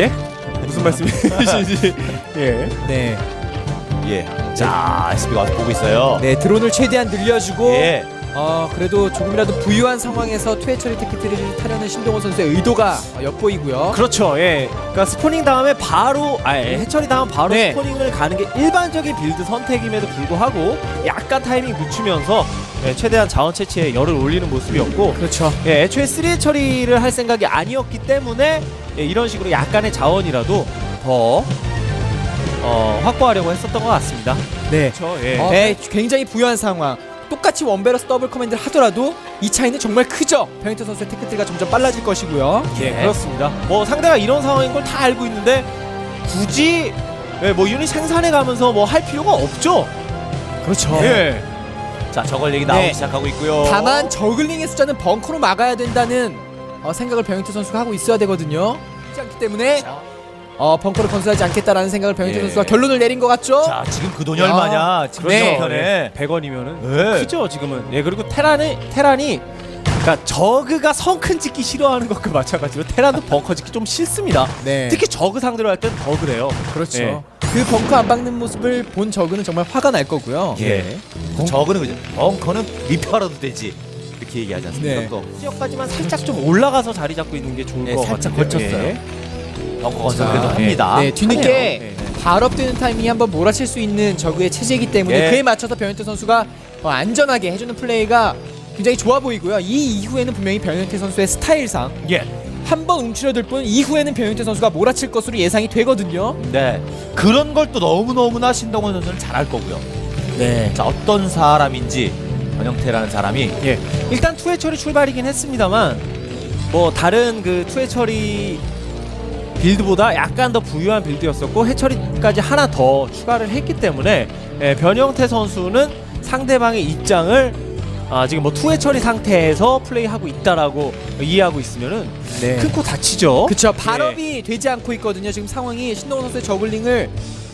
예? 무슨 말씀이신지 예. 네. 예. 자, SB가 와서 보고 있어요. 네, 드론을 최대한 늘려주고 예. 어, 그래도 조금이라도 부유한 상황에서 투회 처리 테크트리를 타려는 신동호 선수의 의도가 어, 엿보이고요. 그렇죠. 예. 그러니까 스포닝 다음에 바로 아 예, 해처리 다음 바로 네. 스포닝을 가는 게 일반적인 빌드 선택임에도 불구하고 약간 타이밍 늦추면서 예, 최대한 자원 채취에 열을 올리는 모습이었고 그렇죠. 예, 애초에 3 처리를 할 생각이 아니었기 때문에 예, 이런 식으로 약간의 자원이라도 더 어, 확보하려고 했었던 것 같습니다. 네. 그렇죠. 예. 어, 네, 굉장히 부유한 상황. 똑같이 원베러스 더블 커맨드를 하더라도 이 차이는 정말 크죠. 병인태 선수의 테크트리가 점점 빨라질 것이고요. 예, 그렇습니다. 뭐 상대가 이런 상황인 걸 다 알고 있는데 굳이 예, 뭐 유닛 생산해 가면서 뭐 할 필요가 없죠. 그렇죠. 예. 자, 저걸 얘기 나오기 네. 시작하고 있고요. 다만 저글링의 숫자는 벙커로 막아야 된다는 어, 생각을 병인태 선수가 하고 있어야 되거든요. 그렇지 않기 때문에 어, 벙커를 건설하지 않겠다라는 생각을 병인태 예. 선수가 결론을 내린 것 같죠. 자, 지금 그 돈이 야. 얼마냐? 지금 네. 편에 100원이면은 네. 크죠, 지금은. 예, 그리고 테란이 테란이 그러니까 저그가 성큰 짓기 싫어하는 것과 마찬가지로 테란도 벙커 짓기 좀 싫습니다. 네. 특히 저그 상대로 할 때는 더 그래요. 그렇죠. 예. 그 벙커 안 박는 모습을 본 저그는 정말 화가 날 거고요. 예. 저거는 그죠. 벙커는 리페어라도 되지. 이렇게 얘기하지 않습니까? 네. 또 지역까지만 살짝 좀 올라가서 자리 잡고 있는 게 좋을 네, 것 살짝 같은데요. 걸쳤어요. 예. 벙커 건설 그래도 자, 합니다. 네, 뒤늦게 하네요. 네. 발업되는 타이밍에 한번 몰아칠 수 있는 저그의 체제이기 때문에 예. 그에 맞춰서 변현태 선수가 어, 안전하게 해주는 플레이가 굉장히 좋아 보이고요. 이 이후에는 분명히 변현태 선수의 스타일상 예. 한 번 움츠러들 뿐 이후에는 변현태 선수가 몰아칠 것으로 예상이 되거든요. 네. 그런 걸 또 너무너무나 신동원 선수는 잘할 거고요. 네. 자, 어떤 사람인지 변형태라는 사람이 예. 일단 투회 처리 출발이긴 했습니다만 뭐 다른 그 투회 처리 빌드보다 약간 더 부유한 빌드였었고 해처리까지 하나 더 추가를 했기 때문에 예, 변형태 선수는 상대방의 입장을 아, 지금 뭐 투회 처리 상태에서 플레이하고 있다라고 이해하고 있으면은 네. 큰코 다치죠. 그쵸 발업이 되지 않고 있거든요 지금 상황이 신동원 선수의 저글링을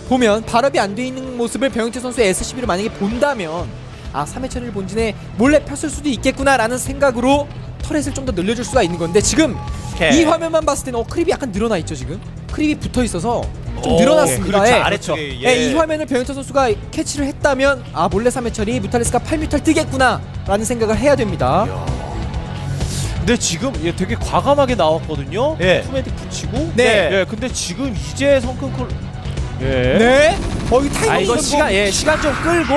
보면 발업이 안 돼 있는 모습을 병영태 선수의 S12를 만약에 본다면 아 3회 처리를 본진에 몰래 폈을 수도 있겠구나라는 생각으로 터렛을 좀 더 늘려줄 수가 있는 건데 지금 오케이. 이 화면만 봤을 때는 어 크립이 약간 늘어나 있죠 지금 크립이 붙어 있어서 좀 오, 늘어났습니다 그렇죠. 예. 예, 예. 이 화면을 병영태 선수가 캐치를 했다면 아 몰래 3회 처리 뮤탈리스가 8뮤탈 뜨겠구나 라는 생각을 해야 됩니다 근데 지금 얘 되게 과감하게 나왔거든요. 예. 투메딕 붙이고. 네. 예. 근데 지금 이제 성큰 콜. 예. 네? 어 이 타이밍 아 이거 시간 예 시간 좀 끌고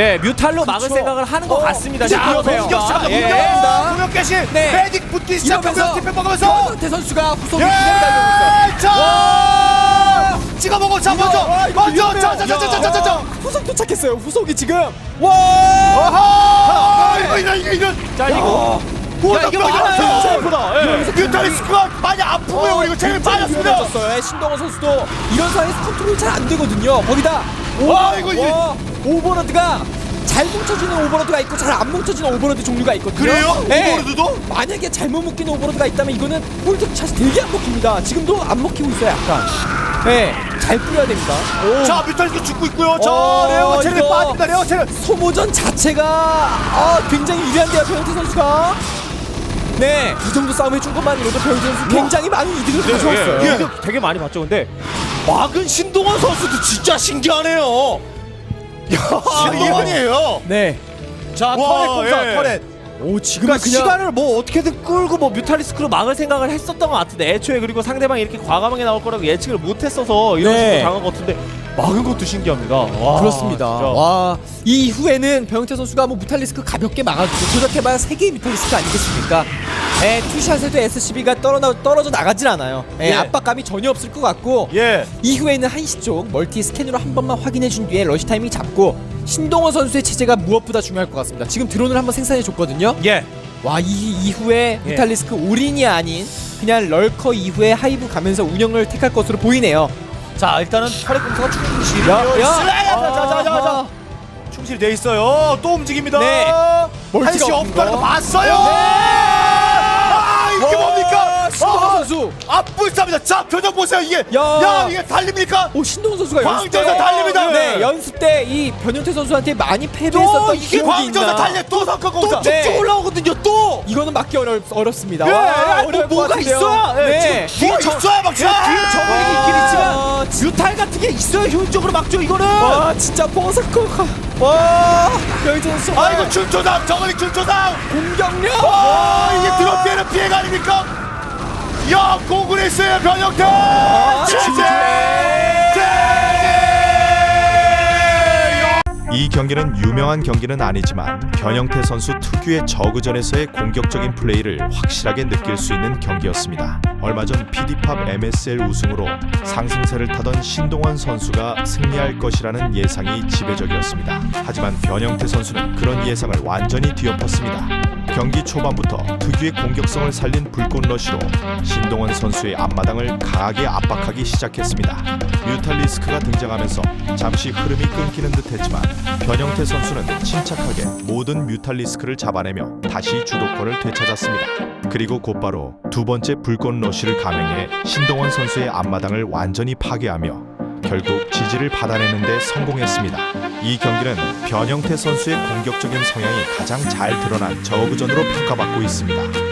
예 뮤탈로 막을 그쵸. 생각을 하는 것 어, 같습니다. 이제 지금 그러네요. 공격 시작, 예. 공격. 공격 개시 네. 메딕 붙기 시작하고요. 티pe 먹으면서 변현태 선수가 후속이 예! 그냥 달려오고 있어요 자! 찍어. 자, 먼저. 이거 먼저. 위험해요. 자, 자, 자, 자, 자, 자, 자, 자. 후속 도착했어요. 후속이 지금 와! 아하! 이거 이거 이거 이거. 자 이거 야, 이게 나 많아요. 뼈 생각보다. 예. 뮤탈리스크가 많이 아프고요. 이거 제일 빠졌습니다. 졌어요. 신동원 선수도 이런 상황에서 컨트롤이 잘 안 되거든요. 거기다 와, 이거 이게- 와, 오버로드가 잘 뭉쳐지는 오버로드가 있고 잘 안 뭉쳐지는 오버로드 종류가 있거든요. 그래요? 네. 오버로드도? 만약에 잘못 묶이는 오버로드가 있다면 이거는 폴드 샷이 되게 안 먹힙니다. 지금도 안 먹히고 있어요, 약간. 네, 잘 뿌려야 됩니다. 오. 자, 뮤탈리스크 죽고 있고요. 자, 어, 레오가 체력이 이거. 빠집니다. 레오가 체력. 소모전 자체가 아, 굉장히 유리한데요, 변현태 선수가. 네, 이 정도 싸움 해준 것만으로도 변현태 선수 굉장히 많은 이득을 가져왔어요. 예, 예. 이거 되게 많이 봤죠. 근데 막은 신동원 선수도 진짜 신기하네요. 신동원이에요. 네. 자 와, 터렛 공사 예. 터렛. 오, 지금 그러니까 시간을 뭐 어떻게든 끌고 뭐 뮤탈리스크로 막을 생각을 했었던 것 같은데 애초에 그리고 상대방이 이렇게 과감하게 나올 거라고 예측을 못했어서 이런 네. 식으로 당한 것 같은데 막은 것도 신기합니다. 와, 그렇습니다. 진짜. 와, 이 이후에는 병태 선수가 뭐 무탈리스크 가볍게 막아주고 도적해봐야 세 개의 무탈리스크 아니겠습니까? 에, 투샷에도 SCB가 떨어져, 떨어져 나가질 않아요. 에, 예. 압박감이 전혀 없을 것 같고 예. 이후에는 한시 쪽 멀티 스캔으로 한 번만 확인해 준 뒤에 러시 타이밍 잡고 신동원 선수의 체제가 무엇보다 중요할 것 같습니다. 지금 드론을 한번 생산해 줬거든요. 예. 와, 이 이후에 예. 무탈리스크 올인이 아닌 그냥 럴커 이후에 하이브 가면서 운영을 택할 것으로 보이네요. 자, 일단은 터렛 공사가 충실히 야, 야. 자자자자자. 충실히 돼 있어요. 또 움직입니다. 네. 한시 멀티가 없다는 거 없는 거. 봤어요. 네. 아? 신동원 아. 자 표정 보세요 이게. 야. 야, 이게 달립니까? 오 신동훈 선수가 연습 때 광전사 달립니다. 네, 연습 때 이 변현태 선수한테 많이 패배했었던 이게 기억이 광전사 있나? 달려 또 성과공사. 또 쭉쭉 올라오거든요. 또. 이거는 막기 어렵, 어렵습니다. 예, 와, 아, 뭐 어려울 것 뭐가 같은데요. 있어야. 예, 네. 지금 뒤에 있어야 막 뒤에 저글링이 있긴 아, 있지만 뮤탈 같은 게 있어야 효율적으로 막죠 이거는. 와 진짜 뽕사커가 와 변현태 선수 아 이거 출조당 저글링 출조당. 공격력 와 이게 드롭피에는 피해가 아닙니까? 야 고군했어요 변형태. 이 경기는 유명한 경기는 아니지만 변형태 선수 특유의 저그전에서의 공격적인 플레이를 확실하게 느낄 수 있는 경기였습니다. 얼마 전 PD팝 MSL 우승으로 상승세를 타던 신동원 선수가 승리할 것이라는 예상이 지배적이었습니다. 하지만 변형태 선수는 그런 예상을 완전히 뒤엎었습니다. 경기 초반부터 특유의 공격성을 살린 불꽃 러시로 신동원 선수의 앞마당을 강하게 압박하기 시작했습니다. 뮤탈리스크가 등장하면서 잠시 흐름이 끊기는 듯했지만 변형태 선수는 침착하게 모든 뮤탈리스크를 잡아내며 다시 주도권을 되찾았습니다. 그리고 곧바로 두 번째 불꽃 러시를 감행해 신동원 선수의 앞마당을 완전히 파괴하며 결국 지지를 받아내는 데 성공했습니다. 이 경기는 변형태 선수의 공격적인 성향이 가장 잘 드러난 저그전으로 평가받고 있습니다.